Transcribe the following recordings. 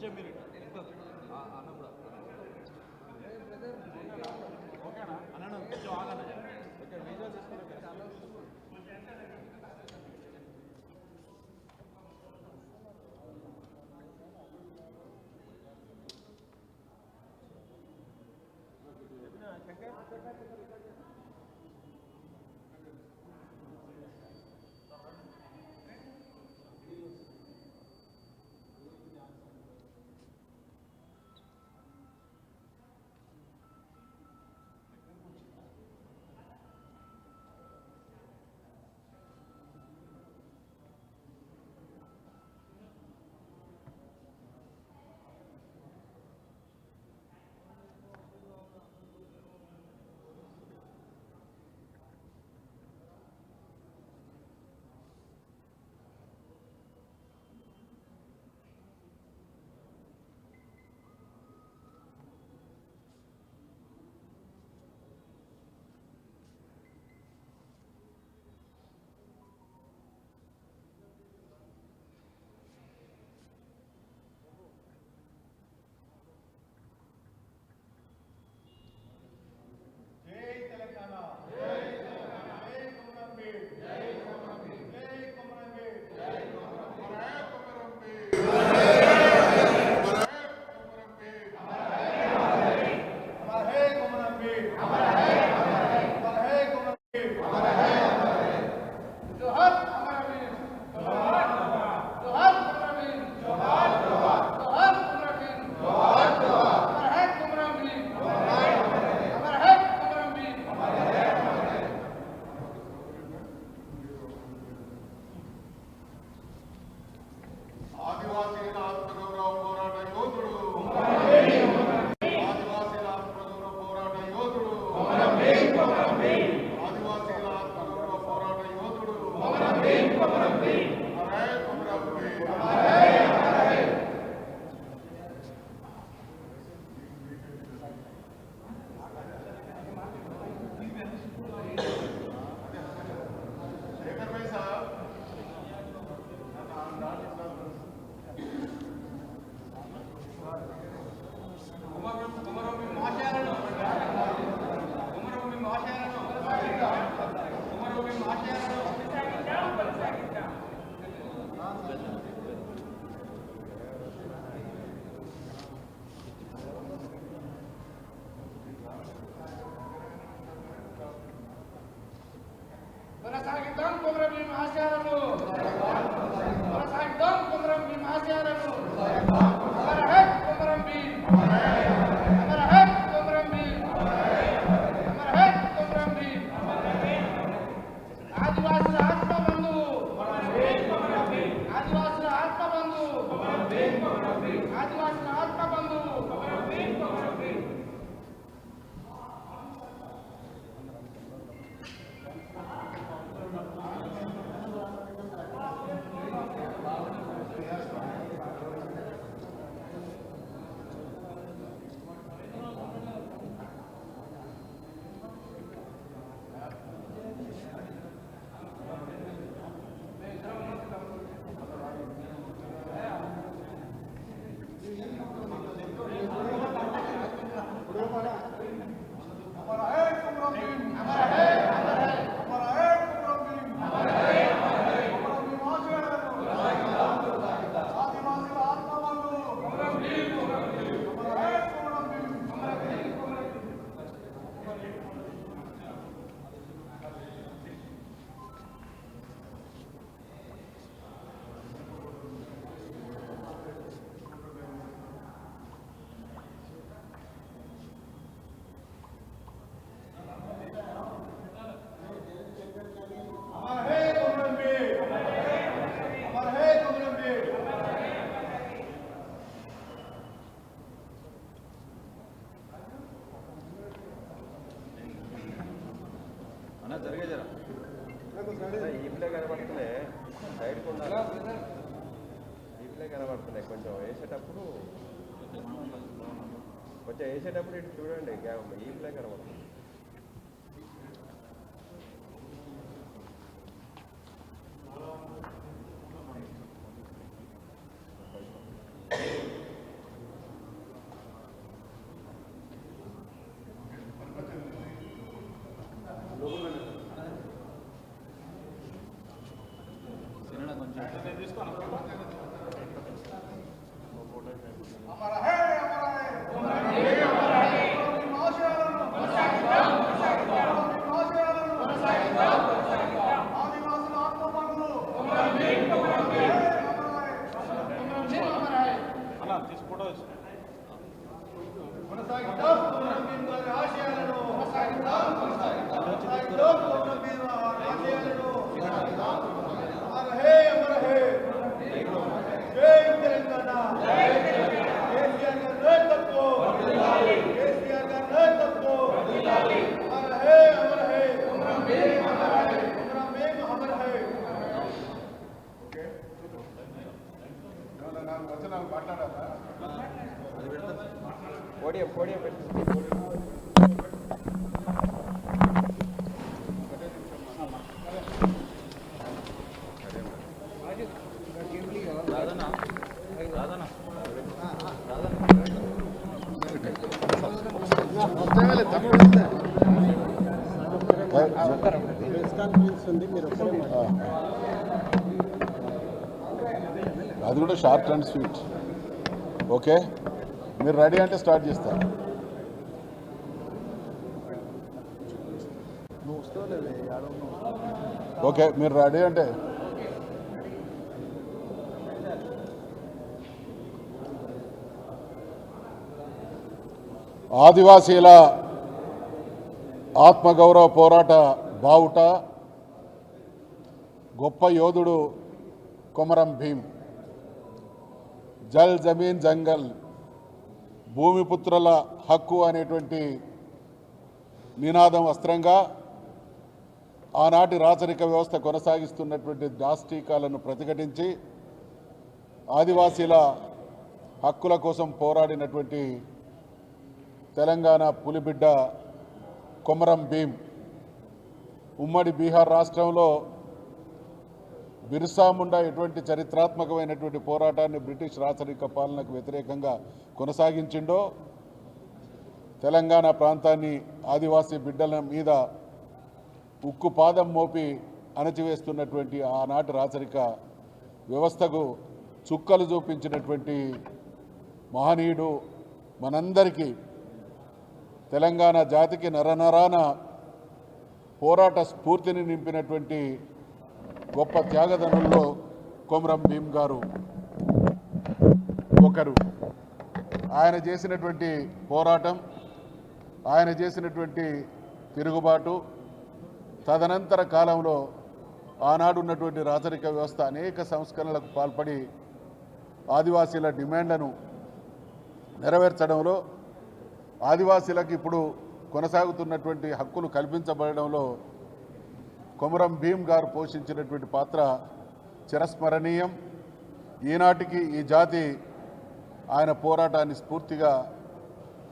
Cemil. Amen. হাজার పడుతున్నాయి కొంచెం వేసేటప్పుడు కొంచెం వేసేటప్పుడు ఇటు చూడండి ఈ బ్లాక్ కనబడుతుంది. పోడియం పోడియం అది కూడా షార్ట్ అండ్ స్వీట్. ఓకే? మీరు రెడీ అంటే స్టార్ట్ చేస్తారు ఓకే మీరు రెడీ అంటే. ఆదివాసీల ఆత్మగౌరవ పోరాట బావుట గొప్ప యోధుడు కొమరం భీం జల్ జమీన్ జంగల్. భూమిపుత్రుల హక్కు అనేటువంటి నినాదం అస్త్రంగా ఆనాటి రాచరిక వ్యవస్థ కొనసాగిస్తున్నటువంటి దాష్టీకాలను ప్రతిఘటించి ఆదివాసీల హక్కుల కోసం పోరాడినటువంటి తెలంగాణ పులిబిడ్డ కొమరం భీం ఉమ్మడి బీహార్ రాష్ట్రంలో బిర్సా ముండా ఎటువంటి చరిత్రాత్మకమైనటువంటి పోరాటాన్ని బ్రిటిష్ రాచరిక పాలనకు వ్యతిరేకంగా కొనసాగించిండో తెలంగాణ ప్రాంతాన్ని ఆదివాసీ బిడ్డల మీద ఉక్కు పాదం మోపి అణచివేస్తున్నటువంటి ఆనాటి రాచరిక వ్యవస్థకు చుక్కలు చూపించినటువంటి మహనీయుడు మనందరికీ తెలంగాణ జాతికి నరనరాన పోరాట స్ఫూర్తిని నింపినటువంటి గొప్ప త్యాగదనుల్లో కొమరం భీం గారు ఒకరు. ఆయన చేసినటువంటి పోరాటం ఆయన చేసినటువంటి తిరుగుబాటు తదనంతర కాలంలో ఆనాడు ఉన్నటువంటి రాచరిక వ్యవస్థ అనేక సంస్కరణలకు పాల్పడి ఆదివాసీల డిమాండ్లను నెరవేర్చడంలో ఆదివాసీలకు ఇప్పుడు కొనసాగుతున్నటువంటి హక్కులు కల్పించబడడంలో కొమరం భీం గారు పోషించినటువంటి పాత్ర చిరస్మరణీయం. ఈనాటికి ఈ జాతి ఆయన పోరాటాన్ని స్ఫూర్తిగా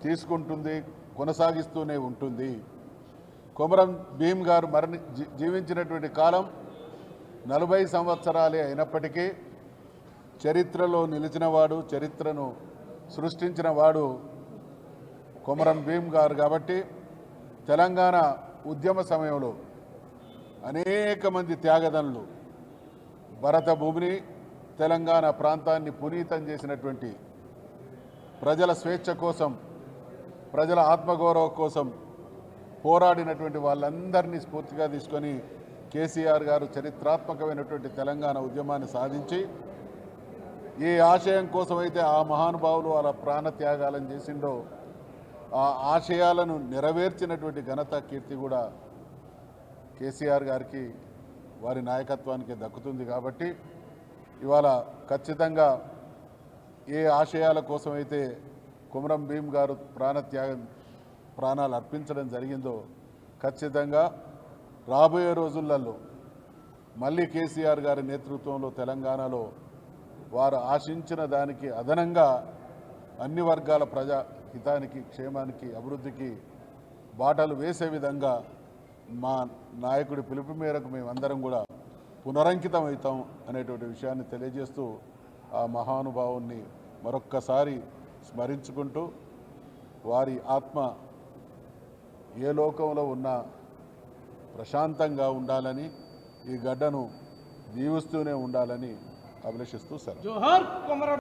తీసుకుంటుంది కొనసాగిస్తూనే ఉంటుంది. కొమరం భీం గారు మరణి జీ- జీవించినటువంటి కాలం నలభై సంవత్సరాలే అయినప్పటికీ చరిత్రలో నిలిచినవాడు చరిత్రను సృష్టించిన వాడు కొమరం భీం గారు కాబట్టి తెలంగాణ ఉద్యమ సమయంలో అనేక మంది త్యాగదనులు భరత భూమిని తెలంగాణ ప్రాంతాన్ని పునీతం చేసినటువంటి ప్రజల స్వేచ్ఛ కోసం ప్రజల ఆత్మగౌరవం కోసం పోరాడినటువంటి వాళ్ళందరినీ స్ఫూర్తిగా తీసుకొని కేసీఆర్ గారు చరిత్రాత్మకమైనటువంటి తెలంగాణ ఉద్యమాన్ని సాధించి ఏ ఆశయం కోసమైతే ఆ మహానుభావులు వాళ్ళ ప్రాణత్యాగాలను చేసిండో ఆ ఆశయాలను నెరవేర్చినటువంటి ఘనత కీర్తి కూడా కేసీఆర్ గారికి వారి నాయకత్వానికి దక్కుతుంది కాబట్టి ఇవాళ ఖచ్చితంగా ఏ ఆశయాల కోసమైతే కుమరం భీం గారు ప్రాణత్యాగం ప్రాణాలు అర్పించడం జరిగిందో ఖచ్చితంగా రాబోయే రోజులలో మళ్ళీ కేసీఆర్ గారి నేతృత్వంలో తెలంగాణలో వారు ఆశించిన దానికి అదనంగా అన్ని వర్గాల ప్రజా హితానికి క్షేమానికి అభివృద్ధికి బాటలు వేసే విధంగా మా నాయకుడి పిలుపు మేరకు మేమందరం కూడా పునరంకితం అవుతాం అనేటువంటి విషయాన్ని తెలియజేస్తూ ఆ మహానుభావుణ్ణి మరొక్కసారి స్మరించుకుంటూ వారి ఆత్మ ఏ లోకంలో ఉన్నా ప్రశాంతంగా ఉండాలని ఈ గడ్డను జీవిస్తూనే ఉండాలని అభిలషిస్తూ సార్